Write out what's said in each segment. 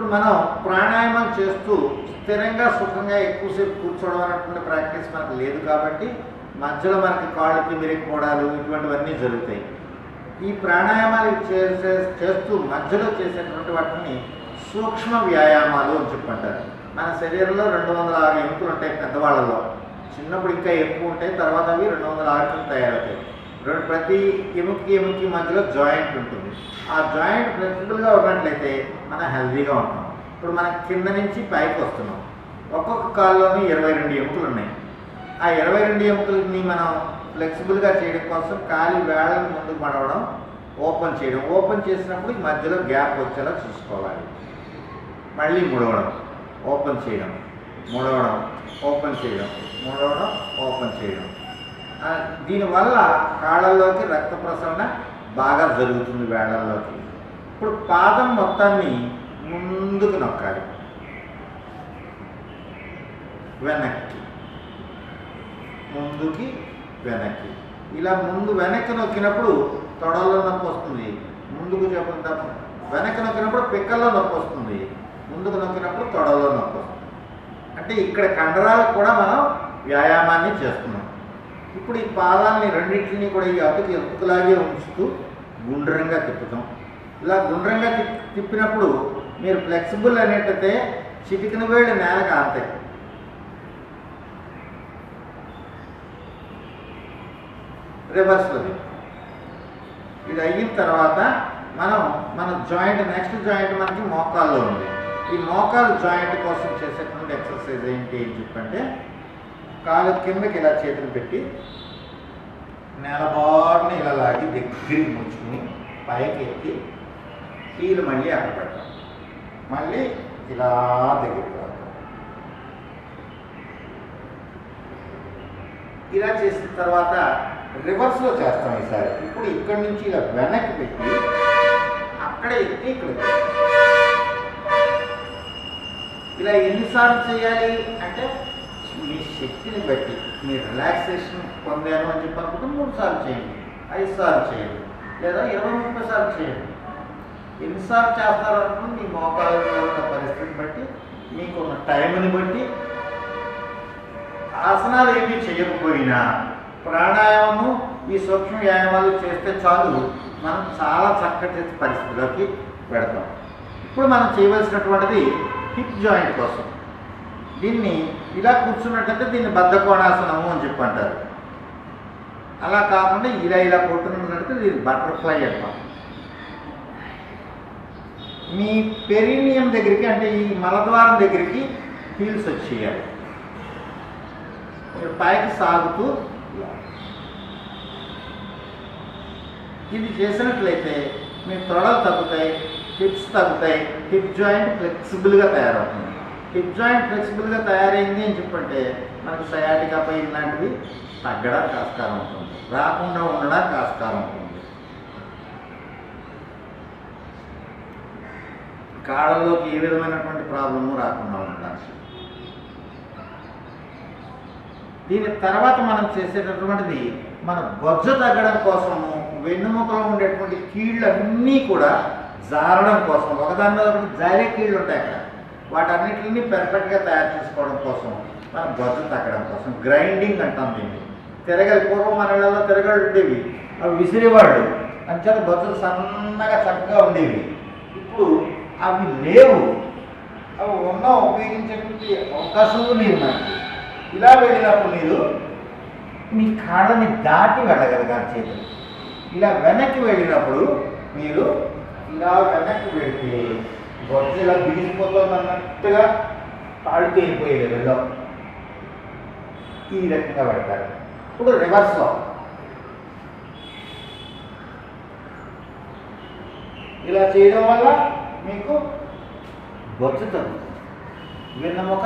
ఇప్పుడు మనం ప్రాణాయామం చేస్తూ స్థిరంగా సుఖంగా ఎక్కువసేపు కూర్చోవడం అనేటువంటి ప్రాక్టీస్ మనకు లేదు కాబట్టి మధ్యలో మనకి కాళ్ళకి మిరిగిపోవడాలు ఇటువంటివన్నీ జరుగుతాయి. ఈ ప్రాణాయామాలు చేసే చేస్తూ మధ్యలో చేసేటువంటి వాటిని సూక్ష్మ వ్యాయామాలు అని చెప్పంటారు. మన శరీరంలో రెండు వందల ఆరు ఎముకలు ఉంటాయి పెద్దవాళ్ళలో. చిన్నప్పుడు ఇంకా ఎక్కువ ఉంటాయి తర్వాత అవి రెండు వందల ఆరు తయారవుతాయి. రెండు ప్రతి ఎముకి ఎముకి మధ్యలో జాయింట్ ఉంటుంది. ఆ జాయింట్ ఫ్లెక్సిబుల్గా ఉన్నట్లయితే మనం హెల్దీగా ఉంటాం. ఇప్పుడు మనం కింద నుంచి పైకి వస్తున్నాం. ఒక్కొక్క కాల్లోని ఇరవై రెండు ఎముకలు ఉన్నాయి. ఆ ఇరవై రెండు ఎముకలని మనం ఫ్లెక్సిబుల్గా చేయడం కోసం కాలి వేళ్ళని ముందుకు మడవడం ఓపెన్ చేయడం. ఓపెన్ చేసినప్పుడు ఈ మధ్యలో గ్యాప్ వచ్చేలా చూసుకోవాలి. మళ్ళీ ముడవడం ఓపెన్ చేయడం ముడవడం ఓపెన్ చేయడం ముడవడం ఓపెన్ చేయడం. దీనివల్ల కాళ్ళల్లోకి రక్త ప్రసరణ బాగా జరుగుతుంది వేళల్లోకి ఇప్పుడు పాదం మొత్తాన్ని ముందుకు నొక్కాలి. వెనక్కి. ముందుకి వెనక్కి. ఇలా ముందు వెనక్కి నొక్కినప్పుడు తొడల్లో నొప్పి వస్తుంది. ముందుకు చెప్పడం వెనక్కి నొక్కినప్పుడు పిక్కల్లో నొప్పి వస్తుంది. ముందుకు నొక్కినప్పుడు తొడల్లో నొప్పి వస్తుంది. అంటే ఇక్కడ కండరాలకు కూడా మనం వ్యాయామాన్ని చేస్తున్నాం. ఇప్పుడు ఈ పాదాలని రెండింటిని కూడా ఈ అతుకు అతుకులాగే ఉంచుతూ గుండ్రంగా తిప్పుతాం. ఇలా గుండ్రంగా తిప్పినప్పుడు మీరు ఫ్లెక్సిబుల్ అనేటైతే చిటికిన వేళ్ళు నేలకు ఆడతాయి రివర్స్లోది ఇది అయిన తర్వాత మనం మన జాయింట్ నెక్స్ట్ జాయింట్ మనకి మోకాల్లో ఉంది. ఈ మోకాలు జాయింట్ కోసం చేసేటువంటి ఎక్సర్సైజ్ ఏంటి అని చెప్పంటే కాలు కిందకి ఇలా చేతులు పెట్టి నెలబాటున ఇలా లాగి దగ్గరికి ముచ్చుకుని పైకి ఎత్తి కీలు మళ్ళీ అక్కడ పెడతాం. మళ్ళీ ఇలా దగ్గరికి రాస్తాం. ఇలా చేసిన తర్వాత రివర్స్లో చేస్తాం ఈసారి. ఇప్పుడు ఇక్కడి నుంచి ఇలా వెనక్కి పెట్టి అక్కడే ఎత్తి ఇక్కడ ఇలా ఎన్నిసార్లు చేయాలి అంటే మీ శక్తిని బట్టి మీ రిలాక్సేషన్ పొందాను అని చెప్పి అనుకుంటే మూడు సార్లు చేయండి. ఐదు సార్లు చేయండి. లేదా ఇరవై ముప్పై సార్లు చేయండి. ఎన్నిసార్లు చేస్తారనుకుంటే మీ మోకాళ్ళలో ఉన్న పరిస్థితిని బట్టి మీకున్న టైంని బట్టి ఆసనాలు ఏమీ చేయకపోయినా ప్రాణాయామము ఈ సూక్ష్మ వ్యాయామాలు చేస్తే చాలు. మనం చాలా చక్కటి పరిస్థితిలోకి పెడతాం ఇప్పుడు మనం చేయవలసినటువంటిది హిప్ జాయింట్ కోసం. దీన్ని ఇలా కూర్చున్నట్టయితే దీన్ని బద్ధకోణాసనము అని చెప్పి అంటారు అలా కాకుండా ఇలా ఇలా కొట్టున్నట్టు దీన్ని బటర్ఫ్లై అంటాం. మీ పెరినియం దగ్గరికి అంటే ఈ మలద్వారం దగ్గరికి హీల్స్ వచ్చేయాలి. మీరు పైకి సాగుతూ ఇలా. ఇది చేసినట్లయితే మీ తొడలు తగ్గుతాయి హిప్స్ తగ్గుతాయి హిప్ జాయింట్ ఫ్లెక్సిబుల్గా తయారవుతుంది. హిప్ జాయింట్ ఫ్లెక్సిబుల్గా తయారైంది అని చెప్పంటే మనకు సయాటికా పై లాంటివి తగ్గడానికి ఆస్కారం ఉంటుంది. రాకుండా ఉండడానికి ఆస్కారం ఉంటుంది. కాళ్ళలోకి ఏ విధమైనటువంటి ప్రాబ్లము రాకుండా ఉండడానికి దీని తర్వాత మనం చేసేటటువంటిది మన బొజ్జ తగ్గడం కోసము వెన్నుముకలో ఉండేటువంటి కీళ్ళన్నీ కూడా జారడం కోసం ఒకదాని మీద ఒకటి జారే కీళ్ళు ఉంటాయి అక్కడ. వాటన్నిటిని పెర్ఫెక్ట్గా తయారు చేసుకోవడం కోసం మనం గొజ్జు తగ్గడం కోసం గ్రైండింగ్ అంటాం దీన్ని. తిరగలి పూర్వం మన ఇళ్ళలో తిరగలు ఉండేవి. అవి విసిరేవాళ్ళు. అంచేత బొజ్జలు సన్నగా చక్కగా ఉండేవి. ఇప్పుడు అవి లేవు. అవి ఉన్న ఉపయోగించేటువంటి అవకాశం లేదు మనకి. ఇలా వెళ్ళినప్పుడు మీరు మీ కాళ్ళని దాటి వెళ్ళగలగాలి చేతులు. ఇలా వెనక్కి వెళ్ళినప్పుడు మీరు ఇలా వెనక్కి వెళ్తే బొత్స ఇలా బిగిసిపోతుంది అన్నట్టుగా కాళ్ళు తేలిపోయే లెవెల్లో ఈ రకంగా పెడతారు. ఇప్పుడు రివర్స్లో ఇలా చేయడం వల్ల మీకు బొచ్చు తగ్గుతుంది. వెన్నెముక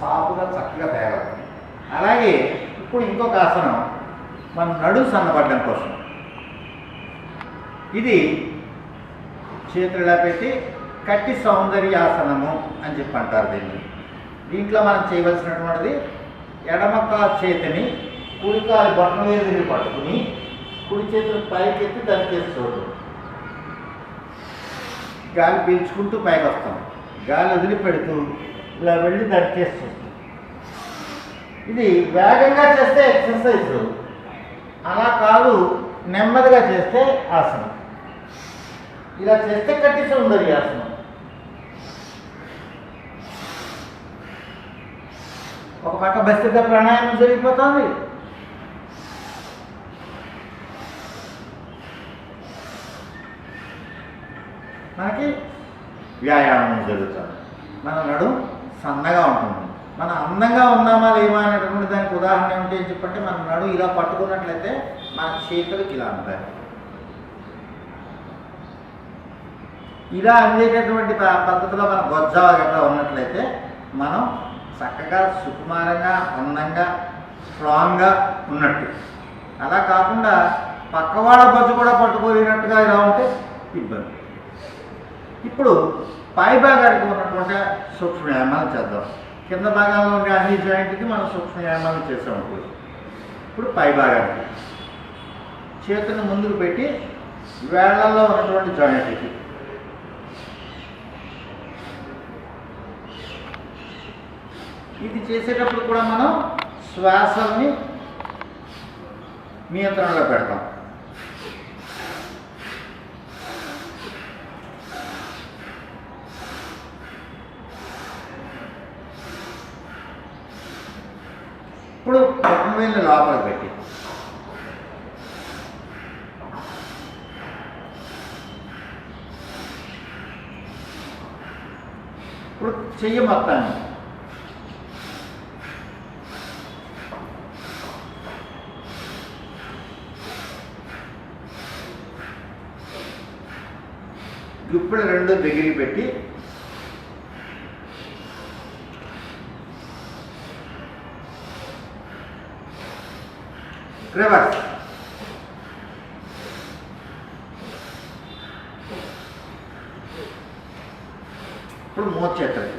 సాపుగా చక్కగా తయారవుతుంది. అలాగే ఇప్పుడు ఇంకొక ఆసనం మన నడు సన్నబడ్డం కోసం. ఇది చేతులు ఇలా పెట్టి కట్టి సౌందర్యాసనము అని చెప్పి అంటారు దీన్ని. దీంట్లో మనం చేయవలసినటువంటిది ఎడమక చేతిని కుడికాలి బొట్టన వేదిని పట్టుకుని కుడి చేతులు పైకెత్తి దానికి చూడు గాలి పీల్చుకుంటూ పైకి వస్తాం. గాలి వదిలిపెడుతూ ఇలా వెళ్ళి దాన్ని చేస్తుంది ఇది వేగంగా చేస్తే ఎక్సర్సైజ్ అలా కాదు నెమ్మదిగా చేస్తే ఆసనం. ఇలా చేస్తే కట్టి సౌందర్యాసనం ఆసనం ఒక పక్క భస్తిక ప్రాణాయామం జరిగిపోతుంది. మనకి వ్యాయామం జరుగుతుంది. మన నడు సన్నగా ఉంటుంది. మనం అందంగా ఉన్నామా లేమా అనేటటువంటి దానికి ఉదాహరణ ఏమిటి అని చెప్పంటే మన నడు ఇలా పట్టుకున్నట్లయితే మన చేతులకు ఇలా ఉంటాయి ఇలా అందేటటువంటి పద్ధతిలో మన గొజ్జా గట్రా ఉన్నట్లయితే మనం చక్కగా సుకుమారంగా అందంగా స్ట్రాంగ్గా ఉన్నట్టు. అలా కాకుండా పక్కవాళ్ళ బొజ్జు కూడా పట్టుకోలేనట్టుగా ఇలా ఉంటే ఇబ్బంది. ఇప్పుడు పై భాగానికి ఉన్నటువంటి సూక్ష్మ వ్యాయామాలు చేద్దాం. కింద భాగాల్లో ఉండే అన్ని జాయింట్కి మనం సూక్ష్మ వ్యాయామాలు చేసాం ఇప్పుడు ఇప్పుడు పై భాగానికి. చేతిని ముందుకు పెట్టి వేళ్ళలో ఉన్నటువంటి జాయింట్కి. ఇది చేసేటప్పుడు కూడా మనం శ్వాసల్ని నియంత్రణలో పెడతాం. ఇప్పుడు పక్కన లోపల పెట్టి. ఇప్పుడు చెయ్యి మొత్తాన్ని. ఇప్పుడు రెండు దగ్గరికి పెట్టి రివర్స్. ఇప్పుడు మోచేతలు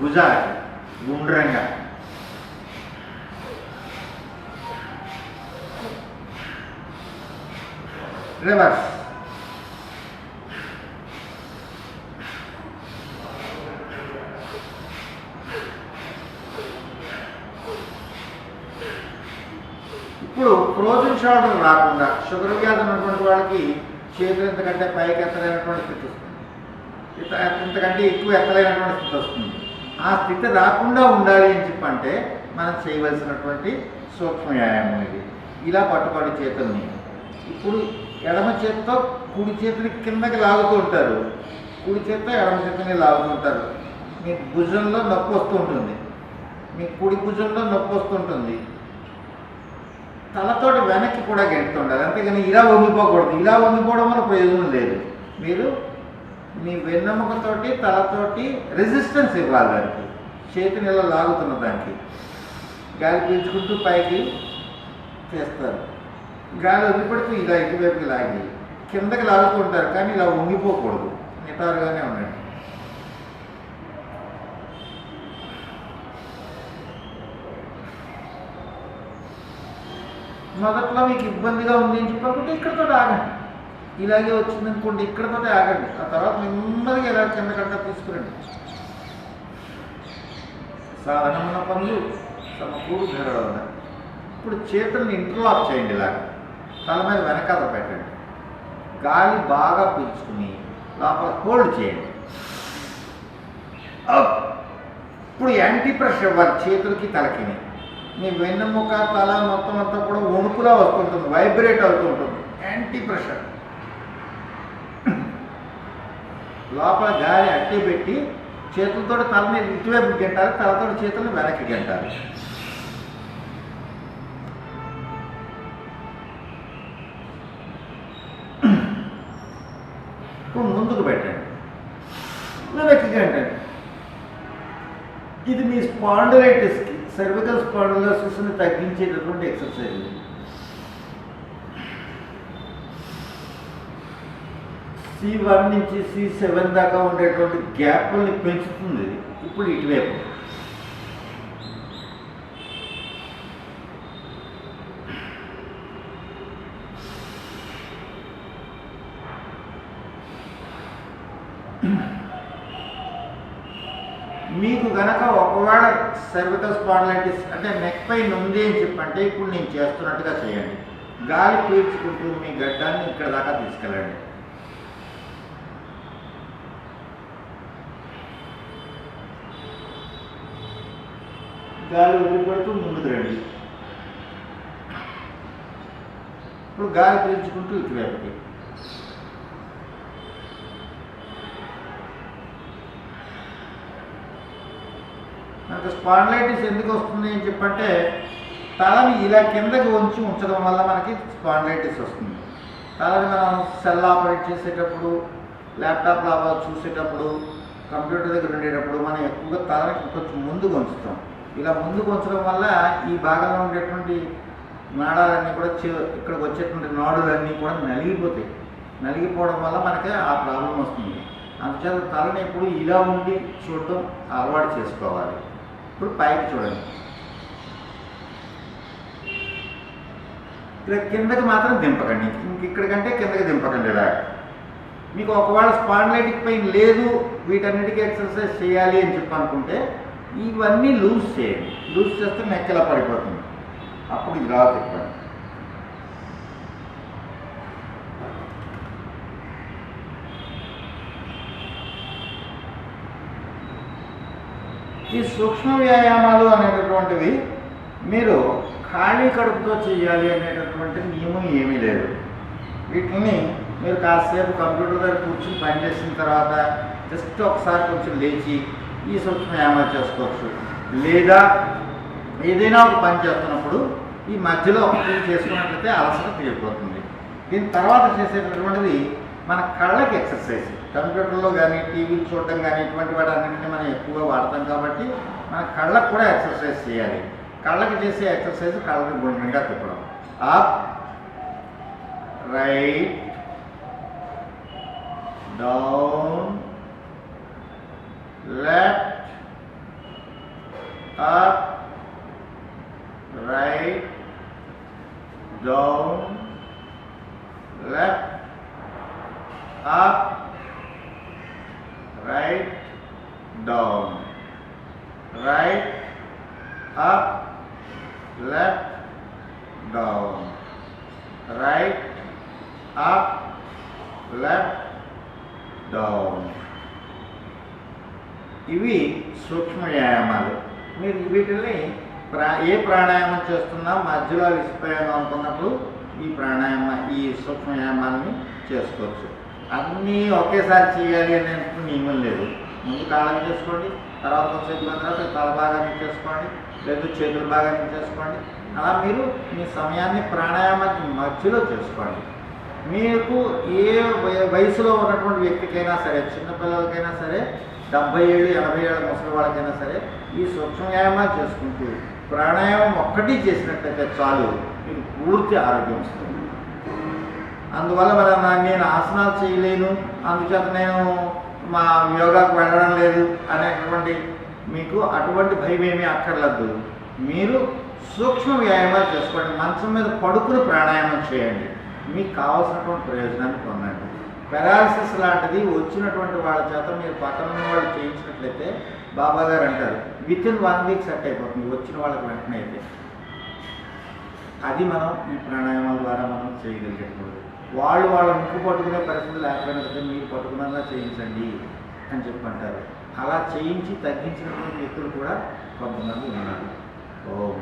భుజాలు గుండ్రంగా రివర్స్ ఇప్పుడు ఫ్రోజన్ షోల్డర్ రాకుండా షుగర్ వ్యాధి ఉన్నటువంటి వాళ్ళకి చేతులు ఇంతకంటే పైకి ఎత్తలేనటువంటి స్థితి వస్తుంది. ఇంతకంటే ఎక్కువ ఎత్తలేనటువంటి స్థితి వస్తుంది. ఆ స్థితి రాకుండా ఉండాలి అని చెప్పంటే మనం చేయవలసినటువంటి సూక్ష్మ వ్యాయామం ఇది. ఇలా పట్టుకోండి చేతుల్ని. ఇప్పుడు ఎడమ చేత్తో కుడి చేతిని కిందకి లాగుతూ ఉంటారు. కుడి చేత్తో ఎడమ చేతిని లాగుతూ ఉంటారు. మీ భుజంలో నొప్పి వస్తూ ఉంటుంది. మీ కుడి భుజంలో నొప్పి వస్తుంటుంది తలతోటి వెనక్కి కూడా గెంటుతుండాలి అంతేగాని ఇలా వంగిపోకూడదు. ఇలా వంగిపోవడం వల్ల ప్రయోజనం లేదు. మీరు మీ వెన్నెముకతోటి తలతోటి రెసిస్టెన్స్ ఇవ్వాలి దానికి. చేతిని ఇలా లాగుతున్న దానికి. గాలి పీల్చుకుంటూ పైకి చేస్తారు. గాలి వదిలిపెడుతూ ఇలా ఇటువైపుకి లాగి కిందకి లాగుతూ ఉంటారు కానీ ఇలా ఉంగిపోకూడదు. నిటారుగానే ఉండండి. మొదట్లో మీకు ఇబ్బందిగా ఉంది అని చెప్పకుంటే ఇక్కడతో ఆగండి. ఇలాగే వచ్చింది అనుకోండి ఇక్కడతో ఆగండి. ఆ తర్వాత నెమ్మదిగా ఇలా కిందకంట తీసుకురండి. సాధారణమైన పనులు సమకూరు ఉన్నాయి. ఇప్పుడు చేతుల్ని ఇంటర్లాక్ చేయండి ఇలాగా. తల మీద వెనకాల పెట్టండి. గాలి బాగా పీల్చుకుని లోపల హోల్డ్ చేయండి. ఇప్పుడు యాంటీ ప్రెషర్ ఇవ్వాలి చేతులకి తలకిని. మీ వెన్నెముక తల మొత్తం అంతా కూడా వణుకులా వస్తుంటుంది వైబ్రేట్ అవుతుంటుంది. Anti pressure. లోపల గాలి అట్టి పెట్టి చేతులతో తలని ఇటువైపు గంటాలి తలతో చేతులను వెనక్కి గెంటాలి. స్పాండిలైటిస్కి సర్వికల్ స్పాండిలోసిస్ని తగ్గించేటటువంటి ఎక్సర్సైజ్ సి వన్ నుంచి సి సెవెన్ దాకా ఉండేటువంటి గ్యాప్ని పెంచుతుంది. ఇప్పుడు ఇటువైపు మీకు గనక ఒకవేళ సర్వికల్ అంటే నెక్ పెయిన్ ఉంది అని చెప్పంటే ఇప్పుడు నేను చేస్తున్నట్టుగా చేయండి. గాలి పీల్చుకుంటూ మీ గడ్డాన్ని ఇక్కడ దాకా తీసుకెళ్ళండి. గాలి వదిలిపెడుతూ ముందుకు రండి. ఇప్పుడు గాలి పీల్చుకుంటూ ఇటువైపుకి. మనకు స్పాండ్లైటిస్ ఎందుకు వస్తుంది అని చెప్పంటే తలని ఇలా కిందకి వంచి ఉంచడం వల్ల మనకి స్పాండ్లైటిస్ వస్తుంది. తలని మనం సెల్ ఆపరేట్ చేసేటప్పుడు ల్యాప్టాప్ లాభాలు చూసేటప్పుడు కంప్యూటర్ దగ్గర ఉండేటప్పుడు మనం ఎక్కువగా తలని కొంచెం ముందుకు ఉంచుతాం. ఇలా ముందుకు ఉంచడం వల్ల ఈ భాగంలో ఉండేటువంటి నాడాలన్నీ కూడా ఇక్కడికి వచ్చేటువంటి నాడులన్నీ కూడా నలిగిపోతాయి. నలిగిపోవడం వల్ల మనకి ఆ ప్రాబ్లం వస్తుంది. అందుచేత తలని ఎప్పుడు ఇలా ఉండి చూడటం అలవాటు చేసుకోవాలి. ఇప్పుడు పైకి చూడండి. ఇలా కిందకి మాత్రం దింపకండి. ఇంక ఇక్కడ కంటే కిందకి దింపకండి ఇలా. మీకు ఒకవేళ స్పాండ్లైటిక్ పెయిన్ లేదు వీటన్నిటికీ ఎక్సర్సైజ్ చేయాలి అని చెప్పి అనుకుంటే ఇవన్నీ లూజ్ చేయండి. లూజ్ చేస్తే నెక్ పడిపోతుంది. అప్పుడు ఇది రాదు తిప్పండి ఈ సూక్ష్మ వ్యాయామాలు అనేటటువంటివి మీరు ఖాళీ కడుపుతో చేయాలి అనేటటువంటి నియమం ఏమీ లేదు. వీటిని మీరు కాసేపు కంప్యూటర్ దగ్గర కూర్చుని పనిచేసిన తర్వాత జస్ట్ ఒకసారి కొంచెం లేచి ఈ సూక్ష్మ వ్యాయామాలు చేసుకోవచ్చు. లేదా ఏదైనా ఒక పని చేస్తున్నప్పుడు ఈ మధ్యలో ఒకటి చేసుకున్నట్లయితే అలసట తీరిపోతుంది. దీని తర్వాత చేసేటటువంటిది మన కళ్ళకి ఎక్సర్సైజ్ కంప్యూటర్లో కానీ టీవీలు చూడడం కానీ ఇటువంటి వాటి అన్నింటినీ మనం ఎక్కువగా వాడతాం కాబట్టి మన కళ్ళకు కూడా ఎక్సర్సైజ్ చేయాలి. కళ్ళకి చేసే ఎక్సర్సైజ్ కళ్ళకి గుండ్రంగా తిప్పడం. Up right down left up right down left up, right, down, right, up, left, down, right, up, left, down. ఇవి సూక్ష్మ వ్యాయామాలు మీరు వీటిని ప్రా ఏ ప్రాణాయామం చేస్తున్నా మధ్యలో విసిపోయాను అనుకున్నప్పుడు ఈ ప్రాణాయామ ఈ సూక్ష్మ వ్యాయామాలని చేసుకోవచ్చు. అన్నీ ఒకేసారి చేయాలి అనే నియమం లేదు. ముందు కాలం చేసుకోండి తర్వాత కొంచెం తర్వాత తల భాగాన్ని చేసుకోండి లేదా చేతుల భాగాన్ని చేసుకోండి. అలా మీరు మీ సమయాన్ని ప్రాణాయామానికి మధ్యలో చేసుకోండి. మీకు ఏ వయ- వయసులో ఉన్నటువంటి వ్యక్తికైనా సరే చిన్నపిల్లలకైనా సరే డెబ్బై ఏళ్ళు ఎనభై ఏళ్ళ ముసలి వాళ్ళకైనా సరే ఈ సూక్ష్మ వ్యాయామాలు చేసుకుంటూ ప్రాణాయామం ఒక్కటి చేసినట్లయితే చాలు. మీకు పూర్తి ఆరోగ్యం వస్తుంది. అందువల్ల మరి నేను ఆసనాలు చేయలేను. అందుచేత నేను మా యోగాకు వెళ్ళడం లేదు అనేటువంటి మీకు అటువంటి భయం ఏమీ అక్కర్లేదు. మీరు సూక్ష్మ వ్యాయామాలు చేసుకోండి. మంచం మీద పడుకుని ప్రాణాయామం చేయండి. మీకు కావాల్సినటువంటి ప్రయోజనాన్ని పొందండి. పెరాలసిస్ లాంటిది వచ్చినటువంటి వాళ్ళ చేత మీరు పక్కన ఉన్న వాళ్ళు చేయించినట్లయితే బాబా గారు అంటారు within one week set అయిపోతుంది. వచ్చిన వాళ్ళకి వెంటనే అయితే. అది మనం ఈ ప్రాణాయామాల ద్వారా మనం చేయగలిగేటువంటి వాళ్ళు వాళ్ళ ముక్కు పట్టుకునే పరిస్థితి లేకపోయినట్లయితే మీరు పట్టుకున్నలా చేయించండి అని చెప్పంటారు. అలా చేయించి తగ్గించినటువంటి వ్యక్తులు కూడా కొంతమంది ఉన్నారు. ఓ.